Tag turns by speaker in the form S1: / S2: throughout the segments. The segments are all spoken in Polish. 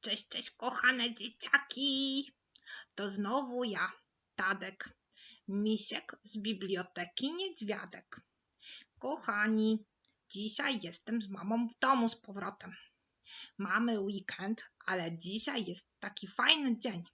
S1: Cześć, cześć, kochane dzieciaki. To znowu ja, Tadek, misiek z biblioteki Niedźwiadek. Kochani, dzisiaj jestem z mamą w domu z powrotem. Mamy weekend, ale dzisiaj jest taki fajny dzień.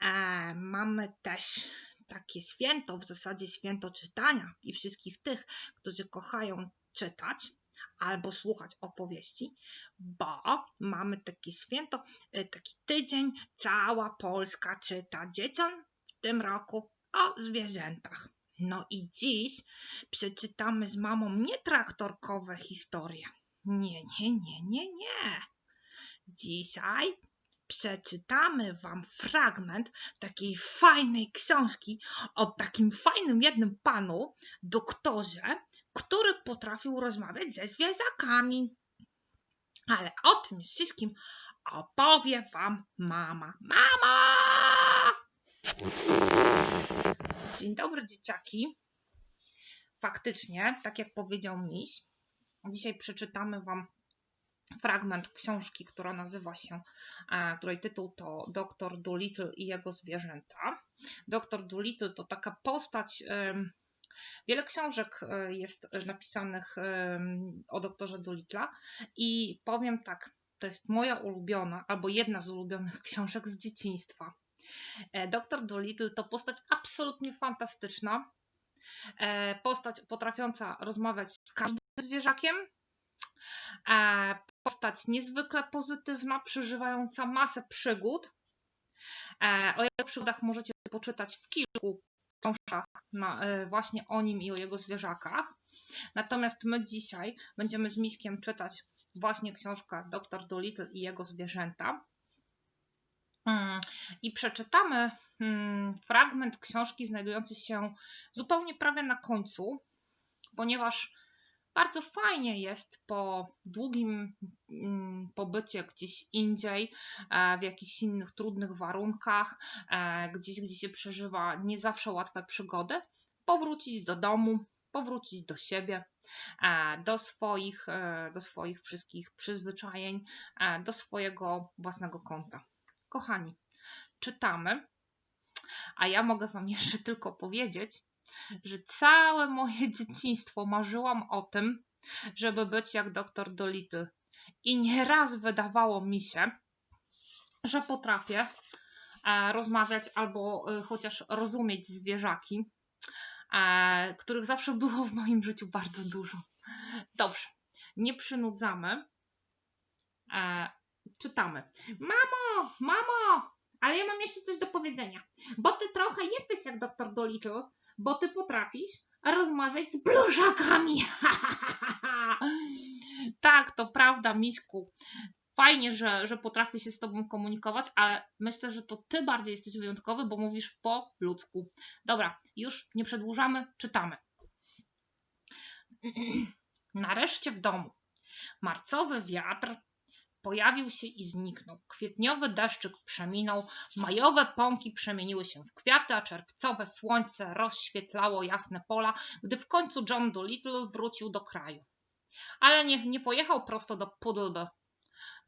S1: E, mamy też takie święto, w zasadzie święto czytania i wszystkich tych, którzy kochają czytać albo słuchać opowieści, bo mamy takie święto, e, taki tydzień, cała Polska czyta dzieciom w tym roku o zwierzętach. No i dziś przeczytamy z mamą nie traktorkowe historie. Nie, nie, nie, nie, nie. Dzisiaj przeczytamy Wam fragment takiej fajnej książki o takim fajnym jednym panu, doktorze, który potrafił rozmawiać ze zwierzakami. Ale o tym wszystkim opowie Wam mama. Mama! Dzień dobry, dzieciaki. Faktycznie, tak jak powiedział miś, dzisiaj przeczytamy Wam fragment książki, która nazywa się, e, której tytuł to Doktor Dolittle i jego zwierzęta. Doktor Dolittle to taka postać. Wiele książek e, jest napisanych o doktorze Dolittle'a i powiem tak, to jest moja ulubiona, albo jedna z ulubionych książek z dzieciństwa. E, doktor Dolittle to postać absolutnie fantastyczna, postać potrafiąca rozmawiać z każdym zwierzakiem, postać niezwykle pozytywna, przeżywająca masę przygód. E, o jego przygodach możecie poczytać w kilku na, e, właśnie o nim i o jego zwierzakach. Natomiast my dzisiaj będziemy z Miskiem czytać właśnie książkę Dr. Dolittle i jego zwierzęta. Mm, I przeczytamy mm, fragment książki znajdujący się zupełnie prawie na końcu, ponieważ bardzo fajnie jest po długim mm, pobycie gdzieś indziej, e, w jakichś innych trudnych warunkach, e, gdzieś, gdzie się przeżywa nie zawsze łatwe przygody, powrócić do domu, powrócić do siebie, e, do swoich, do swoich wszystkich przyzwyczajeń, do swojego własnego konta. Kochani, czytamy, a ja mogę Wam jeszcze tylko powiedzieć, że całe moje dzieciństwo marzyłam o tym, żeby być jak doktor Dolittle. I nieraz wydawało mi się, że potrafię e, rozmawiać albo e, chociaż rozumieć zwierzaki, e, których zawsze było w moim życiu bardzo dużo. Dobrze, nie przynudzamy. Czytamy. Mamo, mamo, ale ja mam jeszcze coś do powiedzenia. Bo ty trochę jesteś jak doktor Dolittle, bo ty potrafisz rozmawiać z blużakami. tak, to prawda, Miśku. Fajnie, że, że potrafię się z tobą komunikować, ale myślę, że to ty bardziej jesteś wyjątkowy, bo mówisz po ludzku. Dobra, już nie przedłużamy, czytamy. Nareszcie w domu. Marcowy wiatr pojawił się i zniknął. Kwietniowy deszczyk przeminął, majowe pąki przemieniły się w kwiaty, a czerwcowe słońce rozświetlało jasne pola, gdy w końcu John Dolittle wrócił do kraju. Ale nie, nie pojechał prosto do Puddleby.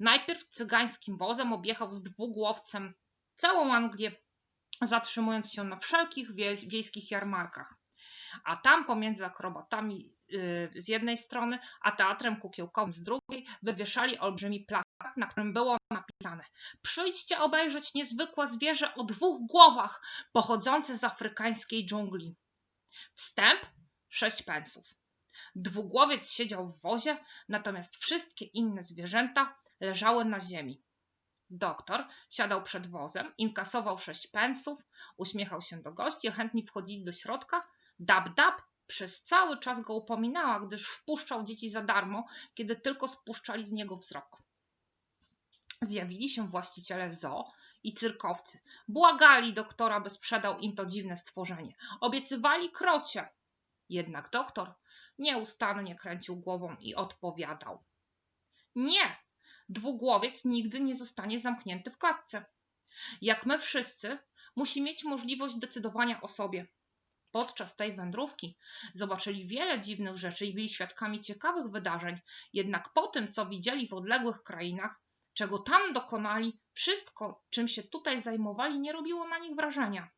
S1: Najpierw cygańskim wozem objechał z dwugłowcem całą Anglię, zatrzymując się na wszelkich wiejskich jarmarkach. A tam pomiędzy akrobatami z jednej strony, a teatrem kukiełkowym z drugiej, wywieszali olbrzymi plakat na którym było napisane: Przyjdźcie obejrzeć niezwykłe zwierzę o dwóch głowach, pochodzące z afrykańskiej dżungli. Wstęp sześć pensów. Dwugłowiec siedział w wozie, natomiast wszystkie inne zwierzęta leżały na ziemi. Doktor siadał przed wozem, inkasował sześć pensów, uśmiechał się do gości, chętni wchodzili do środka. Dab, dab przez cały czas go upominała, gdyż wpuszczał dzieci za darmo, kiedy tylko spuszczali z niego wzrok zjawili się właściciele zoo i cyrkowcy. Błagali doktora, by sprzedał im to dziwne stworzenie. Obiecywali krocie. Jednak doktor nieustannie kręcił głową i odpowiadał: Nie, dwugłowiec nigdy nie zostanie zamknięty w klatce. Jak my wszyscy, musi mieć możliwość decydowania o sobie. Podczas tej wędrówki zobaczyli wiele dziwnych rzeczy i byli świadkami ciekawych wydarzeń, jednak po tym, co widzieli w odległych krainach, czego tam dokonali, wszystko, czym się tutaj zajmowali, nie robiło na nich wrażenia.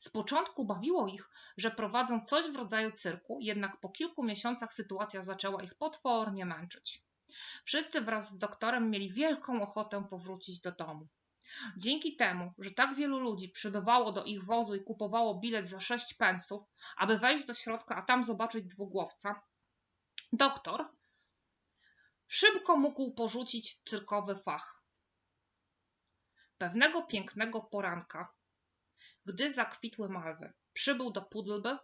S1: Z początku bawiło ich, że prowadzą coś w rodzaju cyrku, jednak po kilku miesiącach sytuacja zaczęła ich potwornie męczyć. Wszyscy wraz z doktorem mieli wielką ochotę powrócić do domu. Dzięki temu, że tak wielu ludzi przybywało do ich wozu i kupowało bilet za sześć pensów, aby wejść do środka, a tam zobaczyć dwugłowca, doktor szybko mógł porzucić cyrkowy fach. Pewnego pięknego poranka, gdy zakwitły malwy, przybył do Pudlby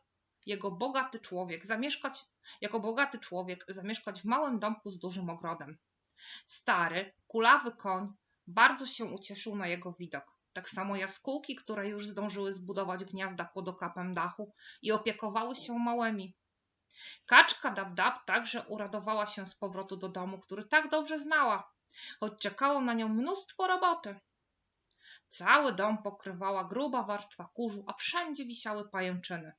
S1: jego bogaty człowiek zamieszkać, jako bogaty człowiek zamieszkać w małym domku z dużym ogrodem. Stary, kulawy koń bardzo się ucieszył na jego widok. Tak samo jaskółki, które już zdążyły zbudować gniazda pod okapem dachu i opiekowały się małymi. Kaczka Dab-Dab także uradowała się z powrotu do domu, który tak dobrze znała, choć czekało na nią mnóstwo roboty. Cały dom pokrywała gruba warstwa kurzu, a wszędzie wisiały pajęczyny.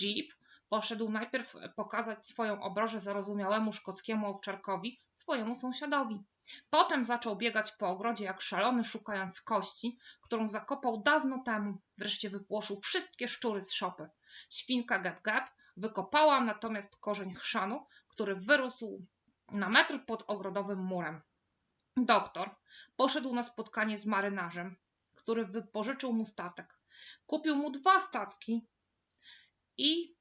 S1: Jeep poszedł najpierw pokazać swoją obrożę zarozumiałemu szkockiemu owczarkowi, swojemu sąsiadowi. Potem zaczął biegać po ogrodzie jak szalony, szukając kości, którą zakopał dawno temu. Wreszcie wypłoszył wszystkie szczury z szopy. Świnka Gap Gap wykopała natomiast korzeń chrzanu, który wyrósł na metr pod ogrodowym murem. Doktor poszedł na spotkanie z marynarzem, który wypożyczył mu statek. Kupił mu dwa statki i,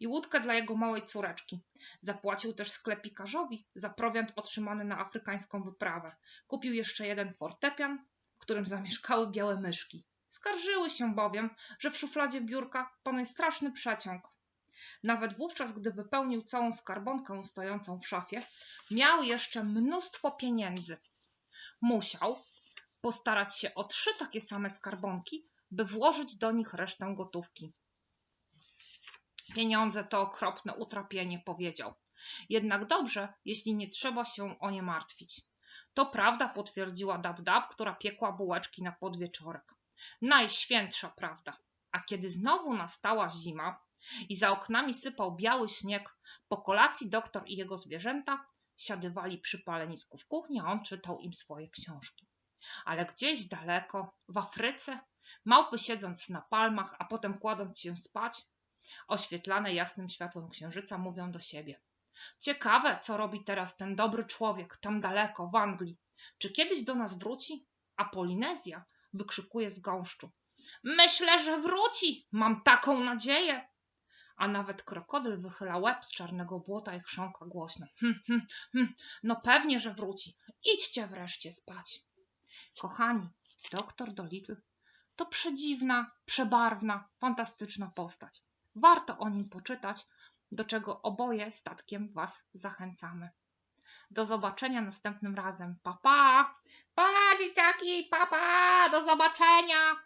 S1: i łódkę dla jego małej córeczki. Zapłacił też sklepikarzowi za prowiant otrzymany na afrykańską wyprawę. Kupił jeszcze jeden fortepian, w którym zamieszkały białe myszki. Skarżyły się bowiem, że w szufladzie biurka panuje straszny przeciąg. Nawet wówczas, gdy wypełnił całą skarbonkę stojącą w szafie, miał jeszcze mnóstwo pieniędzy. Musiał postarać się o trzy takie same skarbonki, by włożyć do nich resztę gotówki. Pieniądze to okropne utrapienie, powiedział. Jednak dobrze, jeśli nie trzeba się o nie martwić. To prawda, potwierdziła Dab-Dab, która piekła bułeczki na podwieczorek. Najświętsza prawda. A kiedy znowu nastała zima i za oknami sypał biały śnieg, po kolacji doktor i jego zwierzęta siadywali przy palenisku w kuchni, a on czytał im swoje książki. Ale gdzieś daleko, w Afryce, małpy siedząc na palmach, a potem kładąc się spać, oświetlane jasnym światłem księżyca, mówią do siebie. Ciekawe, co robi teraz ten dobry człowiek tam daleko, w Anglii. Czy kiedyś do nas wróci? A Polinezja wykrzykuje z gąszczu. Myślę, że wróci. Mam taką nadzieję. A nawet krokodyl wychyla łeb z czarnego błota i chrząka głośno. Hm, hm, hm. No pewnie, że wróci. Idźcie wreszcie spać. Kochani, doktor Dolittle to przedziwna, przebarwna, fantastyczna postać. Warto o nim poczytać, do czego oboje statkiem Was zachęcamy. Do zobaczenia następnym razem. Pa, pa! Pa, dzieciaki, pa, pa! Do zobaczenia!